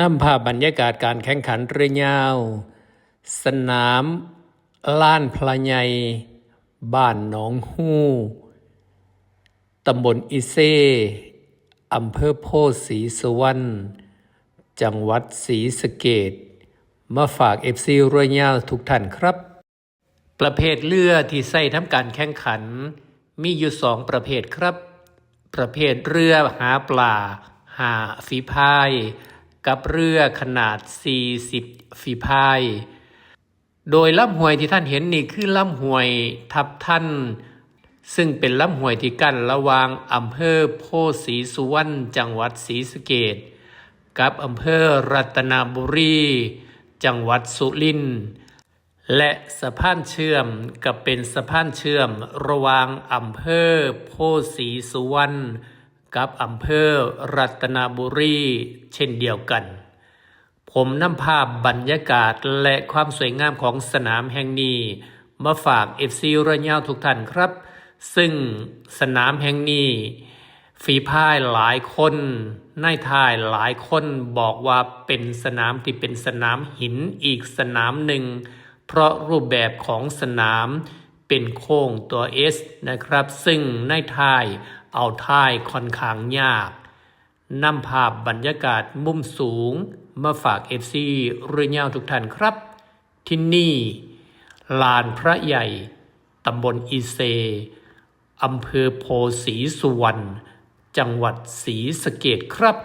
นำภาพบรรยากาศการแข่งขันเรือยาว สนามล้านพลาไยบ้านหนองฮู้ตำบลอิเซอำเภอโพธิ์ศรีสุวรรณจังหวัดศรีสะเกดมาฝากเอฟซีเรือยาวทุกท่านครับ ประเภทเรือที่ใส่ทำการแข่งขัน มีอยู่สองประเภทครับ ประเภทเรือหาปลา หาฝีพาย กับเรือขนาด 40 ฝีพาย โดยลำห้วยที่ท่านเห็นนี่คือลำห้วยทับท่าน ซึ่งเป็นลำห้วยที่กั้นระหว่างอำเภอโพธิ์ศรีสุวรรณจังหวัดศรีสะเกดกับอำเภอรัตนบุรี จังหวัดสุรินทร์และสะพานเชื่อมกับเป็นสะพานเชื่อมระหว่างอำเภอโพธิ์ศรีสุวรรณ กับอำเภอรัตนบุรีเช่นเดียวกัน ผมนำภาพบรรยากาศและความสวยงามของสนามแห่งนี้ มาฝากเอฟซีระยาวทุกท่านครับ ซึ่งสนามแห่งนี้ฝีพายหลายคนนายทายหลายคนบอกว่าเป็นสนามที่เป็นสนามหินอีกสนามหนึ่ง เพราะรูปแบบของสนาม เป็นโค้งตัวเอสนะครับ ซึ่งในายทายเอาท่ายค่อนข้างยากนำภาพบรรยากาศมุมสูง มาฝากเอฟซีเรือยาวทุกท่านครับ ที่นี่ลานพระใหญ่ตำบลอีเซอำเภอโพธิ์ศรีสุวรรณ จังหวัดศรีสะเกดครับ